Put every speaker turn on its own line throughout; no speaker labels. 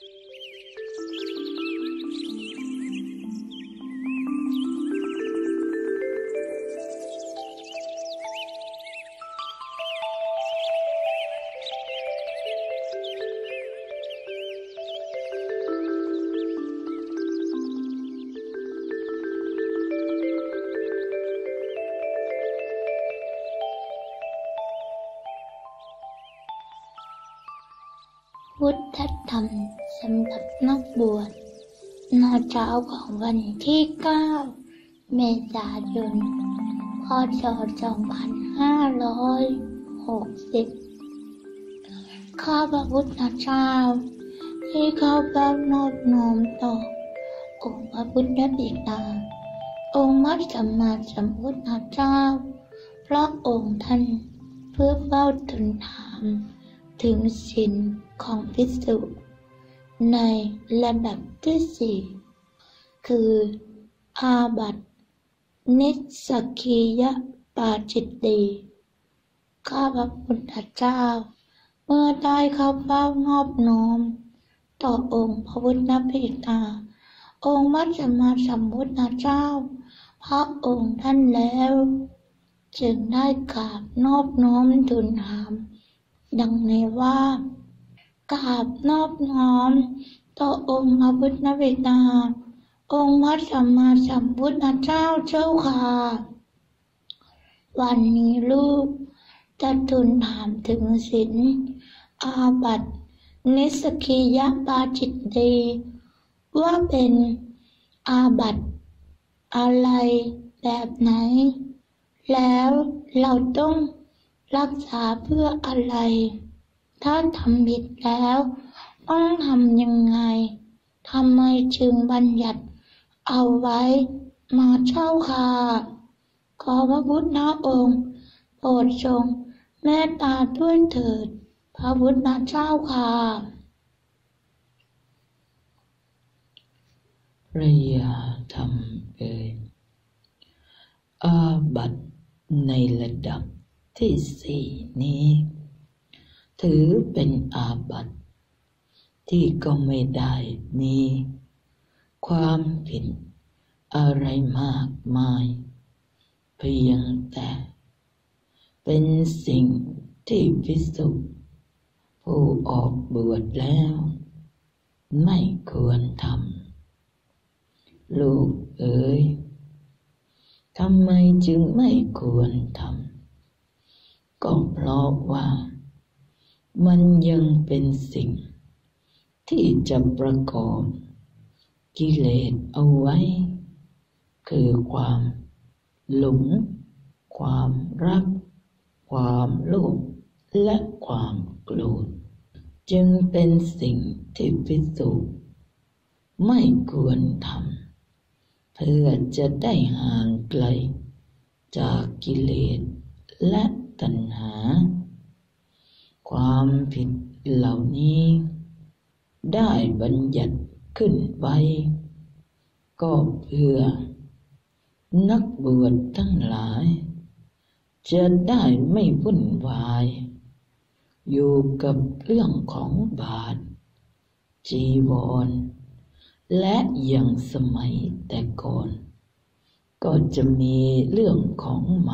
Thank you. เช้าของวันที่ 9 เมษายน พศ 2560 ข้าพระพุทธเจ้าที่เข้าเฝ้านอบน้อมต่อองค์พระพุทธบิดา องค์มัสัมมาสัมพุทธเจ้า พระองค์ท่านเพื่อเฝ้าทูลถามถึงศีลของพิสุในลำดับที่สี่ คือ อาบัตินิสกียปาจิตตีข้าพระพุทธเจ้า เมื่อได้เข้าเฝ้านอบน้อม ต่อองค์พระพุทธพิตา องค์มัจจมาสัมพุทธเจ้า พระองค์ท่านแล้ว จึงได้กราบนอบน้อมทูลถาม ดังในว่ากราบนอบน้อม ต่อองค์พระพุทธบิดา องค์พระสัมมาสัมพุทธเจ้าเจ้าค่ะ วันนี้ลูกจะทูลถามถึงศีลอาบัตินิสกิยปาจิตตีว่าเป็นอาบัติอะไรแบบไหน แล้วเราต้องรักษาเพื่ออะไร ถ้าทำผิดแล้ว ต้องทำยังไงทำไมจึงบัญญัติ เอาไว้ มาเช่าค่ะขอพระพุทธองค์ โปรดทรงแม่ตาด้วยเถิด พระพุทธเจ้าค่ะ
พระยาธรรมเอ่ยอาบัตในระดับที่สี่นี้ ถือเป็นอาบัตที่ก็ไม่ได้มีความผิด อะไรมากมาย เพียงแต่ เป็นสิ่งที่พิสุผู้ออกบวชแล้ว ไม่ควรทำลูกเอ๋ยทำไมจึงไม่ควรทำก็เพราะว่า มันยังเป็นสิ่ง ที่จะประกอบกิเลสเอาไว้ คือความ หลง ความรัก ความโลภและความโกรธจึงเป็นสิ่งที่พิสูจน์ไม่ควรทำเพื่อจะได้ห่างไกล จากกิเลสและตัณหา ความผิดเหล่านี้ ได้บัญญัติขึ้นไว้ ก็เพื่อ นักบวชทั้งหลาย จะได้ไม่วุ่นวาย อยู่กับเรื่องของบาท จีวร และอย่างสมัยแต่ก่อน ก็จะมีเรื่องของไหม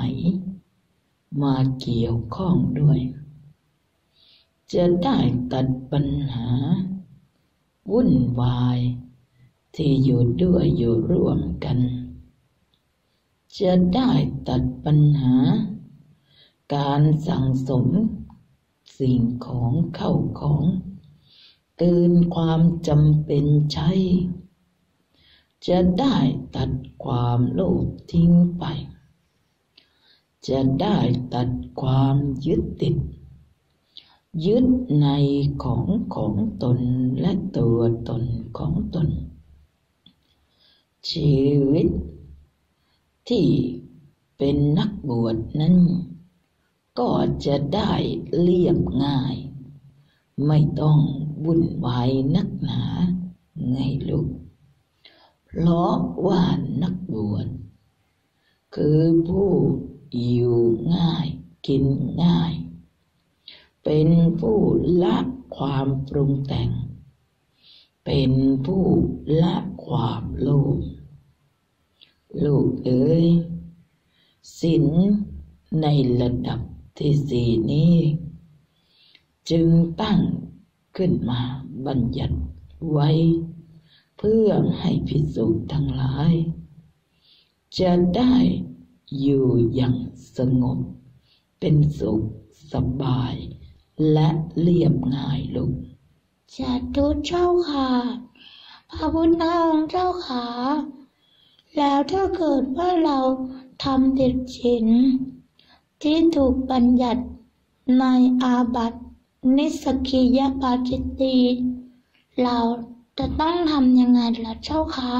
มาเกี่ยวข้องด้วย จะได้ตัดปัญหา วุ่นวาย ที่อยู่ด้วยอยู่ร่วมกัน จะได้ตัดปัญหา การสั่งสม สิ่งของเข้าของเกินความจำเป็นใช้ จะได้ตัดความโลภทิ้งไป จะได้ตัดความยึดติด ยึดในของของตนและตัวตนของตน ชีวิต ที่เป็นนักบวชนั้น ก็จะได้เรียบง่าย ไม่ต้องวุ่นวายนักหนาไงลูกเพราะว่านักบวชคือผู้อยู่ง่ายกินง่าย เป็นผู้ละความปรุงแต่ง เป็นผู้ละความโลภ ลูกเอ๋ยศีลในระดับที่สี่นี้ จึงตั้งขึ้นมาบัญญัติไว้ เพื่อให้พิสูจน์ทั้งหลาย จะได้อยู่อย่างสงบ เป็นสุขสบาย และเรียบง่ายลง
จัตุเจ้าค่ะ พระพุทธองค์เจ้าค่ะ แล้วถ้าเกิดว่าเราทำเด็ดฉินที่ถูกบัญญัติในอาบัตินิสกิยปาจิตตีเราจะต้องทำยังไงล่ะเจ้าคะ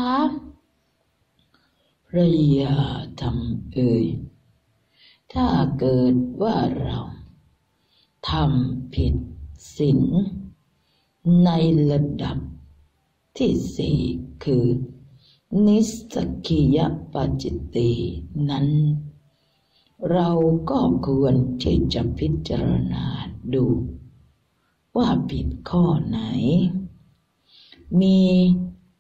พระยาทำเอ่ยถ้าเกิดว่าเราทำผิดศีลในระดับที่สี่คือ นิสกิยปาจิตตินั้น เราก็ควรที่จะพิจารณาดู ว่าผิดข้อไหน มี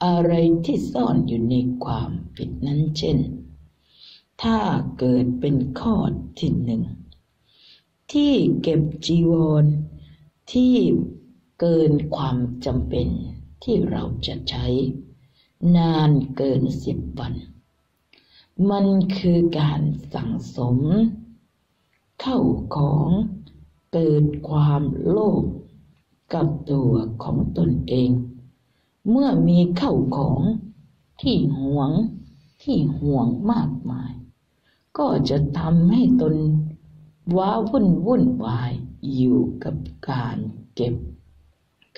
อะไรที่ซ่อนอยู่ในความผิดนั้นเช่น ถ้าเกิดเป็นข้อที่หนึ่ง ที่เก็บจีวรที่เกินความจำเป็นที่เราจะใช้ นานเกินสิบวัน มันคือการสั่งสม เข้าของเกิดความโลภกับตัวของตนเอง เมื่อมีเข้าของที่หวงที่ห่วงมากมาย ก็จะทำให้ตนว้าวุ่นวุ่นวายอยู่กับการเก็บ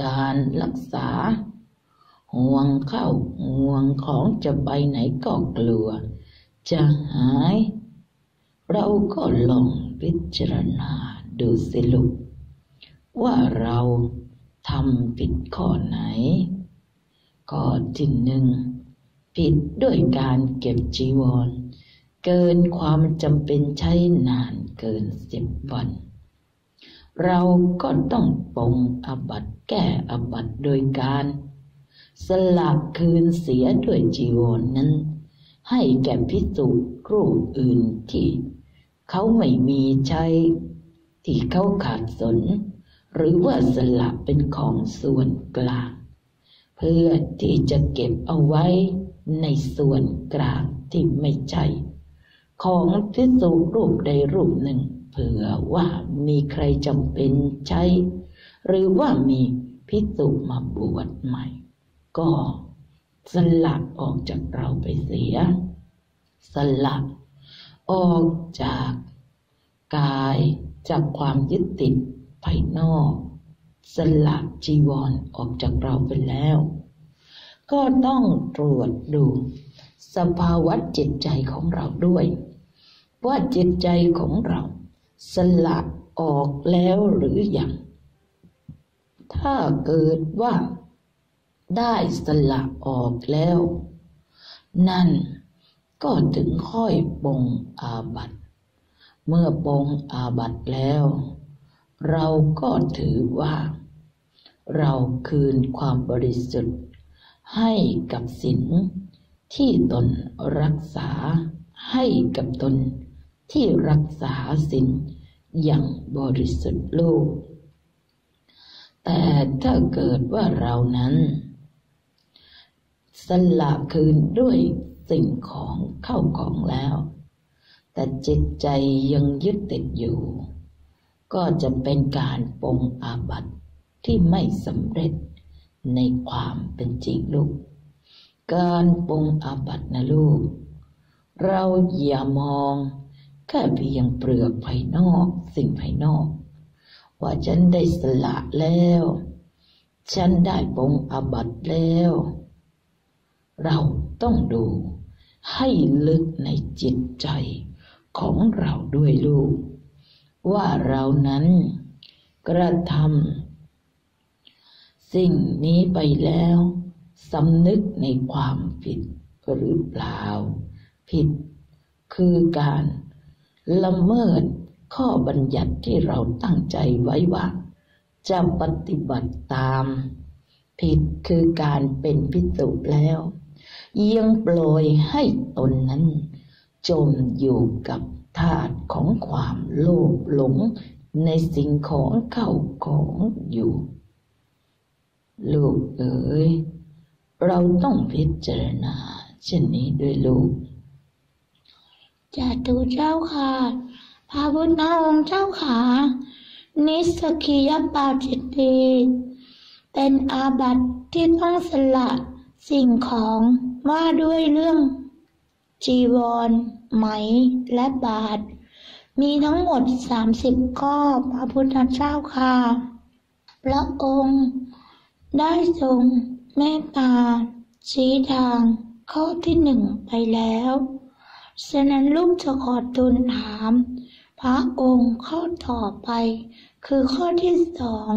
การรักษา ห่วงเข้าห่วงของจะไปไหนก็กลัว จะหาย เราก็ลองพิจารณาดูสิลูกว่าเราทำผิดข้อไหน ข้อที่หนึ่งผิดด้วยการเก็บจีวร เกินความจำเป็นใช้นานเกินสิบวัน เราก็ต้องปรงอบัตแก้อบัตโดยการ สละคืนเสียด้วยจีวรนนั้น ให้แก่พิสูจน์รูปอื่นที่ เขาไม่มีใช้ ที่เขาขาดสน หรือว่าสละเป็นของส่วนกลาง เพื่อที่จะเก็บเอาไว้ในส่วนกลางที่ไม่ใช่ของพิสูจน์รูปใดรูปหนึ่ง เผื่อว่ามีใครจำเป็นใช้ หรือว่ามีพิสูจน์มาบวชใหม่ ก็สลัดออกจากเราไปเสีย สลัดออกจากกายจากความยึดติดภายนอก สลัดจีวรออกจากเราไปแล้ว ก็ต้องตรวจดู สภาวะจิตใจของเราด้วย ว่าจิตใจของเรา สละออกแล้วหรือยังถ้าเกิดว่า ได้สละออกแล้ว นั่นก็ถึงค่อยปรงอาบัตเมื่อปรงอาบัตแล้ว เราก็ถือว่า เราคืนความบริสุทธิ์ ให้กับศีลที่ตนรักษาให้กับตนที่รักษาศีลอย่างบริสุทธิ์โลกแต่ถ้าเกิดว่าเรานั้น สละคืนด้วยสิ่งของเข้าของแล้ว แต่จิตใจยังยึดติดอยู่ ก็จะเป็นการปรงอาบัติที่ไม่สำเร็จในความเป็นจริงลูก การปรงอาบัตินะลูก เราอย่ามองแค่เพียงเปลือกภายนอกสิ่งภายนอก ว่าฉันได้สละแล้ว ฉันได้ปรงอาบัติแล้ว เราต้องดูให้ลึกในจิตใจของเราด้วยลูก ว่าเรานั้นกระทำสิ่งนี้ไปแล้วสำนึกในความผิดหรือเปล่า ผิดคือการละเมิดข้อบัญญัติที่เราตั้งใจไว้ว่า จะปฏิบัติตาม ผิดคือการเป็นพิสุแล้ว ยังปล่อยให้ตนนั้น จมอยู่กับธาตุของความโลภหลงในสิ่งของเข้าของอยู่ ลูกเอ๋ยเราต้องพิจารณาเช่นนี้ด้วยลูก
จะดูเจ้าค่ะพระพุทธองค์เจ้าค่ะนิสกิยปาจิตตีเป็นอาบัติที่ต้องสละ สิ่งของว่าด้วยเรื่อง จีวร ไหม และบาท มีทั้งหมดสามสิบข้อพระพุทธเจ้าค่ะ พระองค์ ได้ทรงเมตตาชี้ทางข้อที่หนึ่งไปแล้ว ฉะนั้นลูกจะขอทูลถาม พระองค์ข้อต่อไป คือข้อที่สอง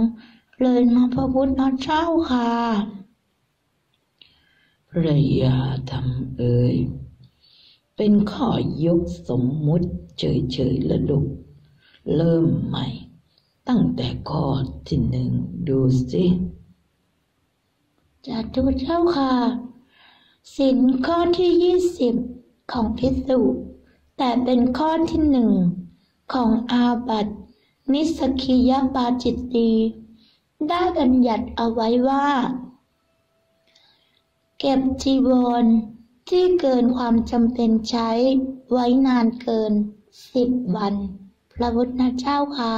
เลยมาพระพุทธเจ้าค่ะ
ระยาธรรมเอ่ยเป็นข้อยกสมมุติเฉยๆละลูกเริ่มใหม่ ตั้งแต่ข้อที่หนึ่งดูสิ
จะดูเจ้าค่ะสินข้อที่ยี่สิบของพิสุแต่เป็นข้อที่หนึ่งของอาบัตนิสกิยปาจิตตีได้บัญญัติเอาไว้ว่า เก็บจีวรที่เกินความจำเป็นใช้ไว้นานเกินสิบวัน พระพุทธเจ้าค่ะ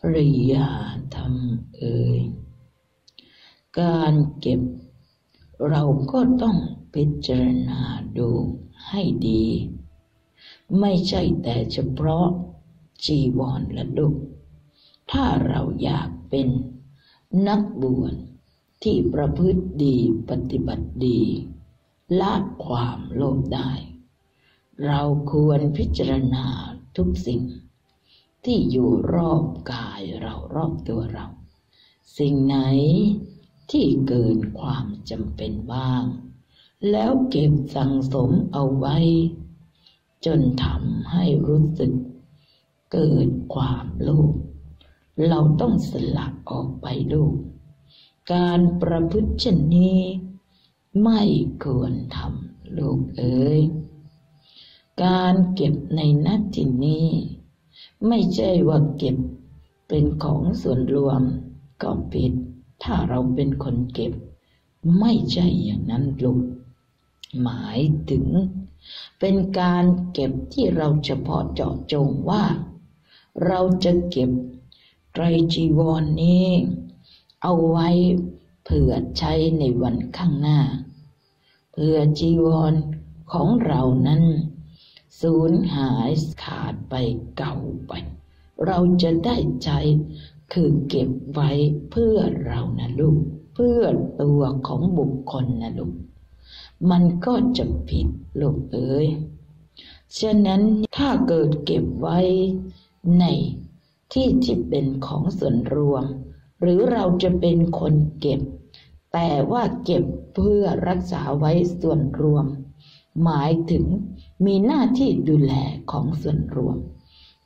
ปริยาธรรมเอ่ยการเก็บ เราก็ต้องพิจารณาดูให้ดี ไม่ใช่แต่เฉพาะจีวรและลูกถ้าเราอยากเป็นนักบวช ที่ประพฤติดีปฏิบัติดีละความโลภได้ เราควรพิจารณาทุกสิ่ง ที่อยู่รอบกายเรารอบตัวเรา สิ่งไหนที่เกินความจำเป็นบ้าง แล้วเก็บสั่งสมเอาไว้ จนทำให้รู้สึก เกิดความโลภเราต้องสลักออกไปลูก การประพฤติเช่นนี้ ไม่ควรทำลูกเอ๋ยการเก็บในนัดที่นี้ ไม่ใช่ว่าเก็บเป็นของส่วนรวมก็ผิด ถ้าเราเป็นคนเก็บ ไม่ใช่อย่างนั้นลูกหมายถึง เป็นการเก็บที่เราเฉพาะเจาะจงว่า เราจะเก็บไตรจีวรนนี้ เอาไว้เผื่อใช้ในวันข้างหน้าเพื่อจีวรของเรานั้นสูญหายขาดไปเก่าไป เราจะได้ใจคือเก็บไว้เพื่อเรานะลูก เพื่อตัวของบุคคลนะลูก มันก็จะผิดลูกเอ๋ยฉะนั้นถ้าเกิดเก็บไว้ในที่ที่เป็นของส่วนรวม หรือเราจะเป็นคนเก็บ แต่ว่าเก็บเพื่อรักษาไว้ส่วนรวม หมายถึงมีหน้าที่ดูแลของส่วนรวม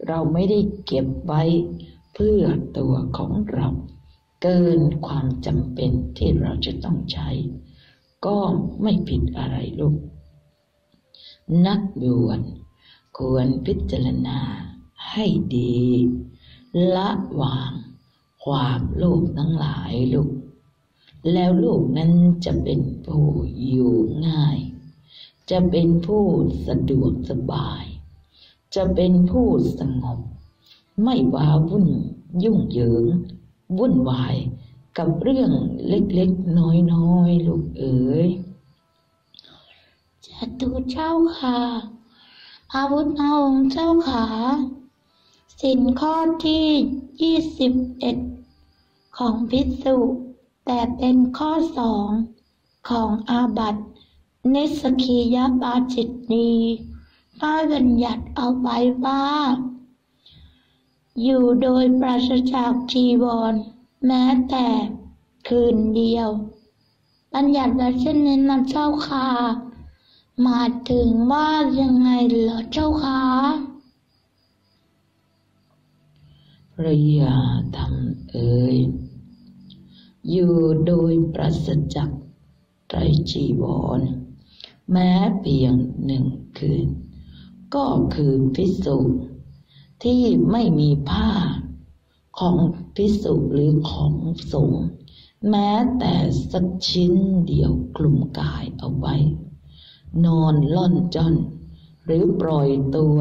เราไม่ได้เก็บไว้เพื่อตัวของเรา เกินความจำเป็นที่เราจะต้องใช้ ก็ไม่ผิดอะไรลูก นักบวชควรพิจารณาให้ดี ละวาง ความโลภทั้งหลายลูก แล้วลูกนั้นจะเป็นผู้อยู่ง่าย จะเป็นผู้สะดวกสบาย จะเป็นผู้สงบ ไม่ว้าวุ่นยุ่งเหยิง วุ่นวายกับเรื่องเล็กๆ น้อยๆ ลูกเอ๋ย
จะดูเจ้าค่ะพระพุทธองค์เจ้าค่ะสินข้อที่ ยี่สิบเอ็ดของพิสุแต่เป็นข้อสองของอาบัตินิสกียปาจิตนีได้บัญญัติเอาไว้ว่า อยู่โดยปราศจากจีวร แม้แต่คืนเดียว บัญญัติไว้เช่นนี้นะเจ้าค่ะหมายถึงว่ายังไงเหรอเจ้าค่ะ
พ ระยาธรรมเอ่ยอยู่โดยปราศจากไตรจีวร แม้เพียงหนึ่งคืน ก็คือพิสุที่ไม่มีผ้าของพิสุหรือของสงฆ์แม้แต่สักชิ้นเดียวกลุ่มกายเอาไว้ นอนล่อนจอนหรือปล่อยตัว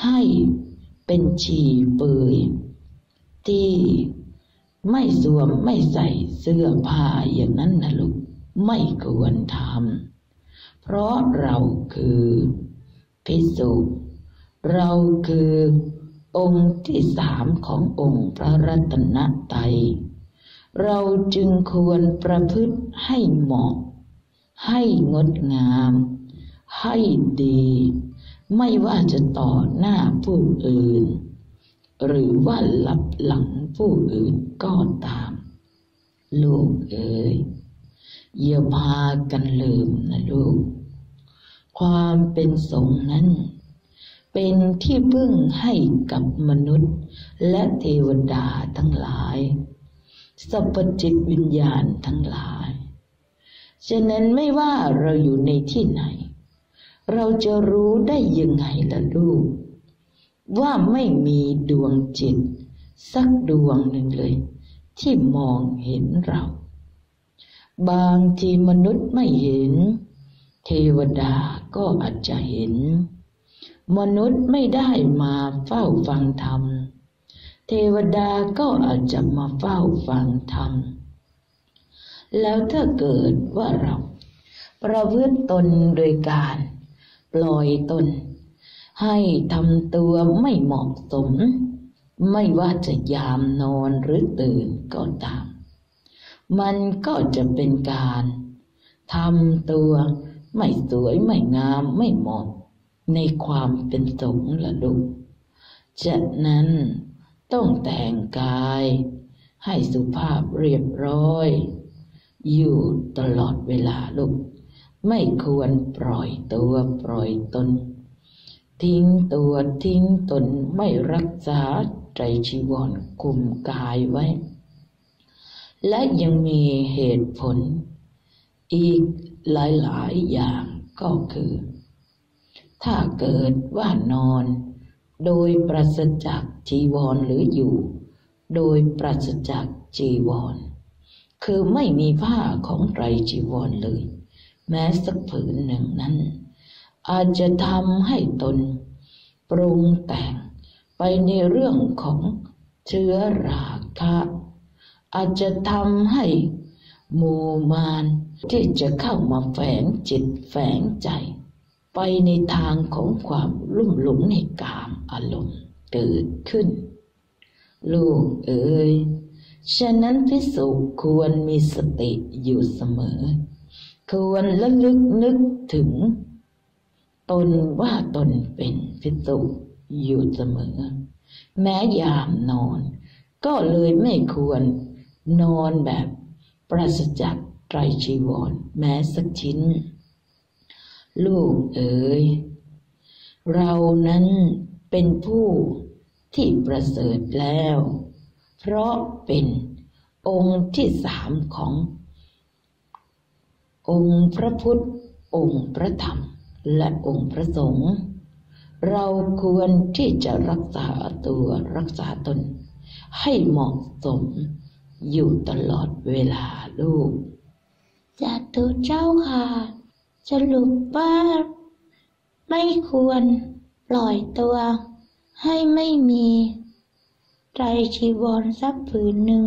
ให้เป็นฉี่เปื่อย ที่ไม่สวมไม่ใส่เสื้อผ้าอย่างนั้นนะลูกไม่ควรทำเพราะเราคือพิสุเราคือองค์ที่สามขององค์พระรัตนตรัยเราจึงควรประพฤติให้เหมาะ ให้งดงาม ให้ดี ไม่ว่าจะต่อหน้าผู้อื่น หรือว่าหลับหลังผู้อื่นก็ตาม ลูกเอ๋ยอย่าพากันลืมนะลูก ความเป็นสงนั้น เป็นที่พึ่งให้กับมนุษย์ และเทวดาทั้งหลายสัพจิตวิญญาณทั้งหลาย ฉะนั้นไม่ว่าเราอยู่ในที่ไหน เราจะรู้ได้ยังไงล่ะลูก ว่าไม่มีดวงจิต สักดวงหนึ่งเลย ที่มองเห็นเรา บางทีมนุษย์ไม่เห็น เทวดาก็อาจจะเห็น มนุษย์ไม่ได้มาเฝ้าฟังธรรม เทวดาก็อาจจะมาเฝ้าฟังธรรม แล้วถ้าเกิดว่าเรา ประพฤติตนโดยการ ปล่อยตน ให้ทำตัวไม่เหมาะสม ไม่ว่าจะยามนอนหรือตื่นก็ตาม มันก็จะเป็นการทำตัวไม่สวยไม่งามไม่เหมาะ ในความเป็นสงฆ์ละลูกจากนั้นต้องแต่งกาย ให้สุภาพเรียบร้อย อยู่ตลอดเวลาลูก ไม่ควรปล่อยตัวปล่อยตน ทิ้งตัวทิ้งตนไม่รักษาใจชีวรคุมกายไว้ และยังมีเหตุผล อีกหลาย ๆ อย่างก็คือ ถ้าเกิดว่านอน โดยปราศจากจีวรหรืออยู่ โดยปราศจากจีวร คือไม่มีผ้าของไตรจีวรเลย แม้สักผืนหนึ่งนั้น อาจจะทำให้ตน ปรุงแต่งไปในเรื่องของเชื้อราคะ อาจจะทำให้มูมานที่จะเข้ามาแฝงจิตแฝงใจ ไปในทางของความลุ่มหลงในกามอารมณ์เกิดขึ้น ลูกเอ๋ยฉะนั้นพิสุควรมีสติอยู่เสมอ ควรระลึกนึกถึง ตนว่าตนเป็นพิสุอยู่เสมอ แม้ยามนอน ก็เลยไม่ควรนอนแบบปราศจากไตรจีวร แม้สักชิ้น ลูกเอ๋ยเรานั้นเป็นผู้ที่ประเสริฐแล้ว เพราะเป็นองค์ที่สามของ องค์พระพุทธ องค์พระธรรม และองค์พระสงฆ์เราควรที่จะรักษาตัวรักษาตน ให้เหมาะสมอยู่ตลอดเวลาลูก
จัตุเจ้าค่ะ สรุปว่า ไม่ควรปล่อยตัว ให้ไม่มีใจชีวรสักผืนหนึ่ง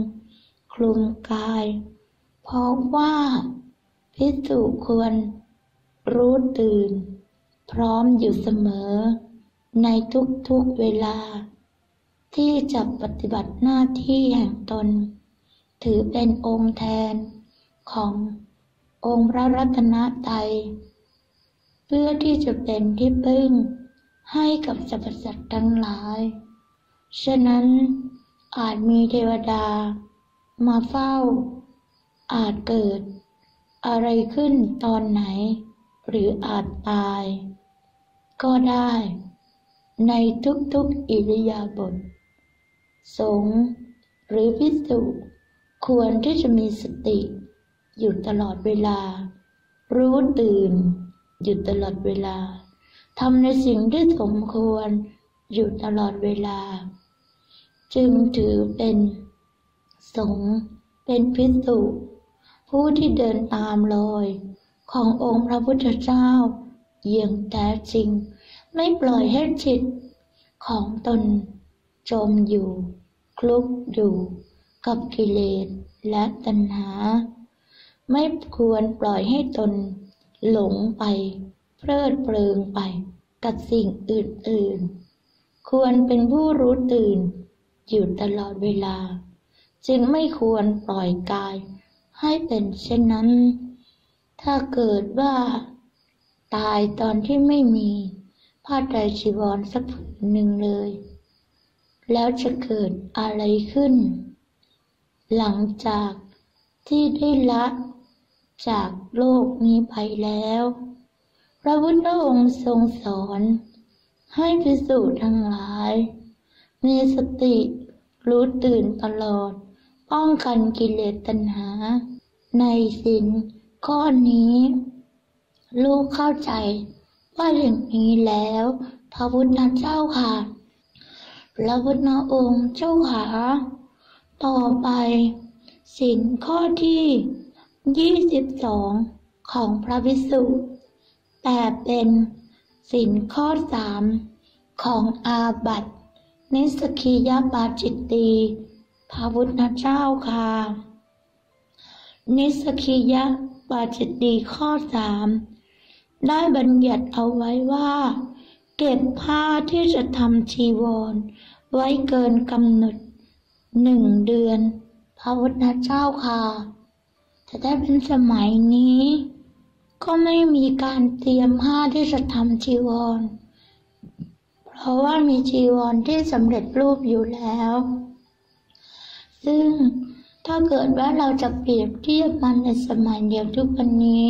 คลุมกาย เพราะว่าพิสุควรรู้ตื่น พร้อมอยู่เสมอ ในทุกๆเวลา ที่จะปฏิบัติหน้าที่แห่งตน ถือเป็นองค์แทนขององค์พระรัตนตรัยเพื่อที่จะเป็นที่พึ่งให้กับสรรพสัตว์ทั้งหลาย ฉะนั้นอาจมีเทวดา มาเฝ้า อาจเกิด อะไรขึ้นตอนไหน หรืออาจตาย ก็ได้ ในทุกๆอิริยาบถสงหรือพิสุควรที่จะมีสติ อยู่ตลอดเวลา รู้ตื่น อยู่ตลอดเวลาทำในสิ่งที่สมควร อยู่ตลอดเวลา จึงถือเป็น สงเป็นพิสุผู้ที่เดินตามรอย ขององค์พระพุทธเจ้า อย่างแท้จริง ไม่ปล่อยให้จิตของตนจมอยู่ คลุกอยู่กับกิเลสและตัณหา ไม่ควรปล่อยให้ตนหลงไป เพลิดเพลิงไปกับสิ่งอื่นๆ ควรเป็นผู้รู้ตื่น อยู่ตลอดเวลา จึงไม่ควรปล่อยกายให้เป็นเช่นนั้น ถ้าเกิดว่า ตายตอนที่ไม่มีผ้าไตรจีวรสักผืนหนึ่งเลย แล้วจะเกิดอะไรขึ้น หลังจากที่ได้ละจากโลกนี้ไปแล้ว พระพุทธองค์ทรงสอน ให้พิสูจน์ทั้งหลาย มีสติรู้ตื่นตลอด ป้องกันกิเลสตัณหา ในสินข้อนี้ ลูกเข้าใจ ว่าอย่างนี้แล้ว พระพุทธเจ้าค่ะพระพุทธองค์เจ้าค่ะต่อไปสินข้อที่ยี่สิบสองของพระวิสุแต่เป็นสินข้อสามของอาบัตนิสกิยาปาจิตตีพระพุทธเจ้าค่ะ นิสกิยาปาจิตตีข้อสาม ได้บัญญัติเอาไว้ว่า เก็บผ้าที่จะทำชีวร ไว้เกินกำหนดหนึ่งเดือน พระพุทธเจ้าค่ะแต่ได้เป็นสมัยนี้ ก็ไม่มีการเตรียมผ้าที่จะทำชีวร เพราะว่ามีชีวรที่สำเร็จรูปอยู่แล้ว ซึ่งถ้าเกิดว่าเราจะเปรียบเทียบมันในสมัยเดียวทุกวันนี้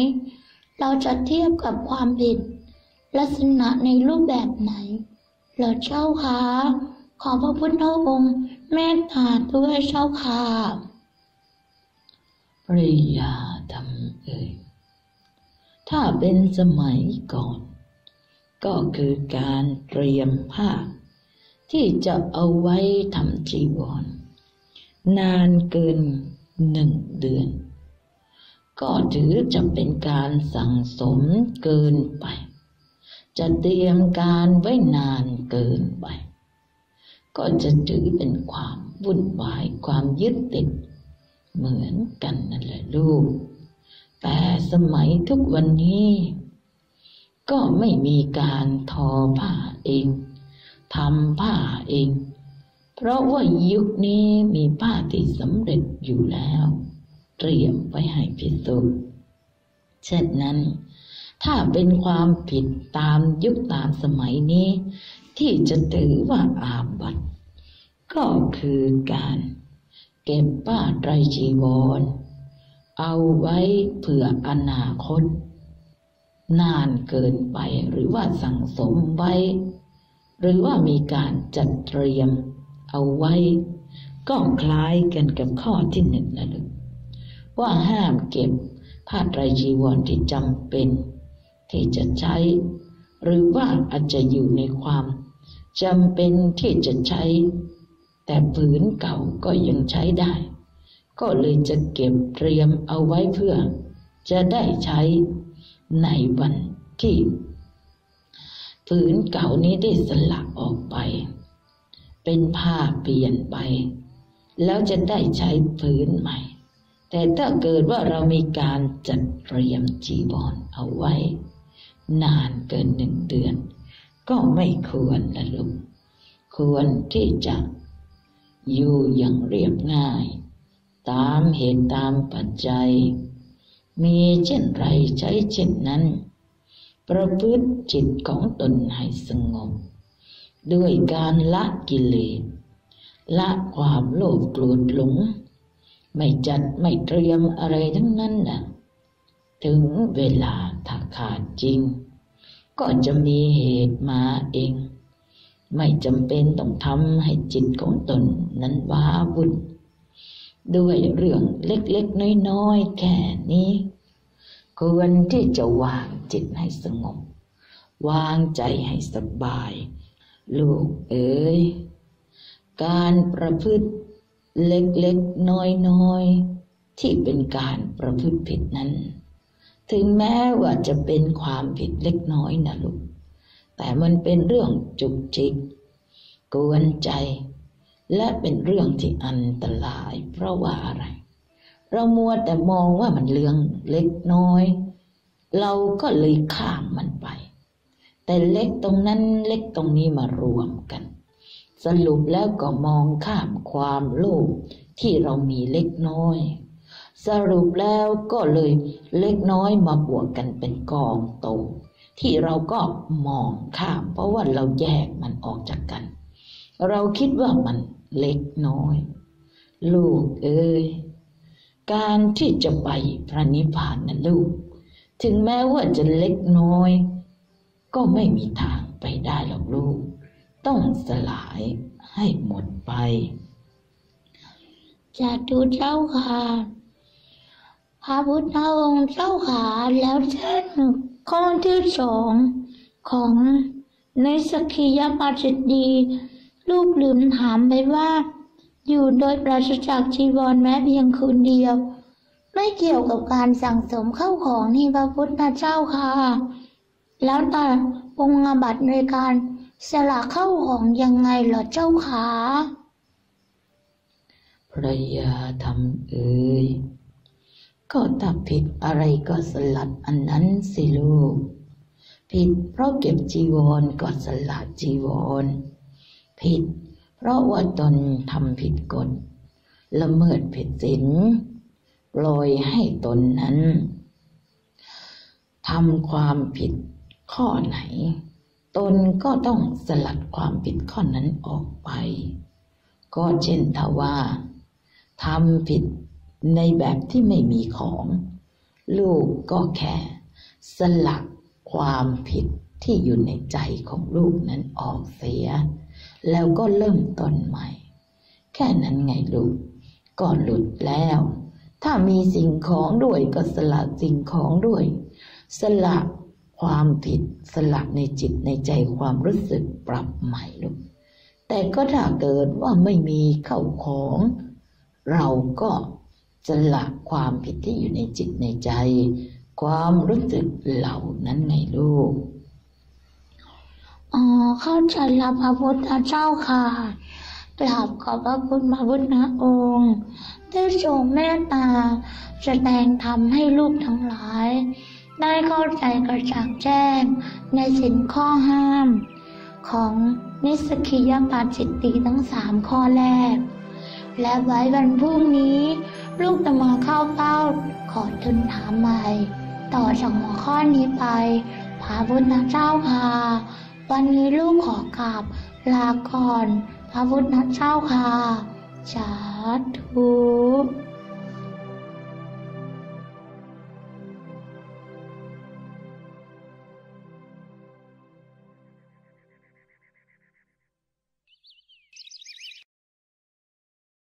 เราจะเทียบกับความผิด ลักษณะในรูปแบบไหนเหรอเจ้าคะขอพระพุทธองค์เมตตาด้วยเจ้าค่ะ
ปริยาธรรมเอ่ยถ้าเป็นสมัยก่อน ก็คือการเตรียมผ้า ที่จะเอาไว้ทำจีวร นานเกินหนึ่งเดือน ก็ถือจะเป็นการสั่งสมเกินไป จะเตรียมการไว้นานเกินไป ก็จะถือเป็นความวุ่นวายความยึดติด เหมือนกันนั่นแหละลูก แต่สมัยทุกวันนี้ ก็ไม่มีการทอผ้าเองทำผ้าเอง เพราะว่ายุคนี้มีผ้าที่สำเร็จอยู่แล้ว เตรียมไว้ให้พิสูจน์เช่นนั้น ถ้าเป็นความผิดตามยุคตามสมัยนี้ ที่จะถือว่าอาบัติก็คือการเก็บป้าไตรจีวร เอาไว้เผื่ออนาคต นานเกินไปหรือว่าสั่งสมไว้ หรือว่ามีการจัดเตรียมเอาไว้ ก็คล้ายกันกับข้อที่หนึ่งนะลูก ว่าห้ามเก็บผ้าไตรจีวรที่จำเป็น ที่จะใช้ หรือว่าอาจจะอยู่ในความจำเป็นที่จะใช้ แต่ผืนเก่าก็ยังใช้ได้ ก็เลยจะเก็บเตรียมเอาไว้เพื่อ จะได้ใช้ในวันที่ผืนเก่านี้ได้สลักออกไป เป็นผ้าเปลี่ยนไป แล้วจะได้ใช้ผืนใหม่ แต่ถ้าเกิดว่าเรามีการจัดเตรียมจีวรเอาไว้ นานเกินหนึ่งเดือน ก็ไม่ควรละลูกควรที่จะอยู่อย่างเรียบง่าย ตามเหตุตามปัจจัย มีเช่นไรใช้เช่นนั้น ประพฤติจิตของตนให้สงบ ด้วยการละกิเลสละความโลภโกรธหลง ไม่จัดไม่เตรียมอะไรทั้งนั้นน่ะถึงเวลาถ้าขาดจริง ก็จะมีเหตุมาเอง ไม่จำเป็นต้องทำให้จิตของตนนั้นว้าวุ่นด้วยเรื่องเล็กๆน้อยๆแค่นี้ควรที่จะวางจิตให้สงบ วางใจให้สบาย ลูกเอ๋ยการประพฤติ เล็กๆ น้อยๆ ที่เป็นการประพฤติผิดนั้น ถึงแม้ว่าจะเป็นความผิดเล็กน้อยนะลูก แต่มันเป็นเรื่องจุกจิกกวนใจ และเป็นเรื่องที่อันตราย เพราะว่าอะไร เรามัวแต่มองว่ามันเรื่องเล็กน้อย เราก็เลยข้ามมันไป แต่เล็กตรงนั้นเล็กตรงนี้มารวมกัน สรุปแล้วก็มองข้ามความโลภที่เรามีเล็กน้อย สรุปแล้วก็เลยเล็กน้อยมาบวกกันเป็นกองโต ที่เราก็มองข้าม เพราะว่าเราแยกมันออกจากกัน เราคิดว่ามันเล็กน้อย ลูกเอ้ยการที่จะไปพระนิพพานนะลูก ถึงแม้ว่าจะเล็กน้อย ก็ไม่มีทางไปได้หรอกลูก ต้องสลายให้หมดไป
จะดูเจ้าค่ะพระพุทธองค์เจ้าค่ะแล้วเช่นข้อที่สองของในสกคียปาจิตดีลูกลืมถามไปว่า อยู่โดยปราศจากจีวรแม้เพียงคืนเดียว ไม่เกี่ยวกับการสั่งสมเข้าของนี่พระพุทธเจ้าค่ะ แล้วแต่องค์บัตในการ สละเข้าของยังไงเหรอเจ้าขา
พระยาทำเอ่ยก็ถ้าผิดอะไรก็สลัดอันนั้นสิลูก ผิดเพราะเก็บจีวรก็สลัดจีวร ผิด เพราะว่าตนทำผิดกฎละเมิดผิดศีลปล่อยให้ตนนั้นทำความผิดข้อไหน ตนก็ต้องสลัดความผิดข้อนั้นออกไป ก็เช่นถ้าว่าทำผิดในแบบที่ไม่มีของ ลูกก็แค่ สลัดความผิดที่อยู่ในใจของลูกนั้นออกเสีย แล้วก็เริ่มต้นใหม่ แค่นั้นไงลูกก็หลุดแล้ว ถ้ามีสิ่งของด้วยก็สละสิ่งของด้วย สละ ความผิดสละในจิตในใจความรู้สึกปรับใหม่ลูกแต่ก็ถ้าเกิดว่าไม่มีเข้าของ เราก็สละความผิดที่อยู่ในจิตในใจ ความรู้สึกเหล่านั้นไงลูก
อ๋อเข้าใจแล้วพระพุทธเจ้าค่ะกราบขอบพระคุณพระพุทธองค์ได้ทรงเมตตา แสดงธรรมให้ลูกทั้งหลาย ได้เข้าใจกระจ่างแจ้ง ในสินข้อห้าม ของนิสกิยปาจิตติทั้งสามข้อแรก และไว้วันพรุ่งนี้ ลูกจะมาเข้าเป้าขอทุนถามใหม่ ต่อจากหัวข้อนี้ไปพระพุทธเจ้าค่ะวันนี้ลูกขอกราบลาก่อน พระพุทธเจ้าค่ะสาธุ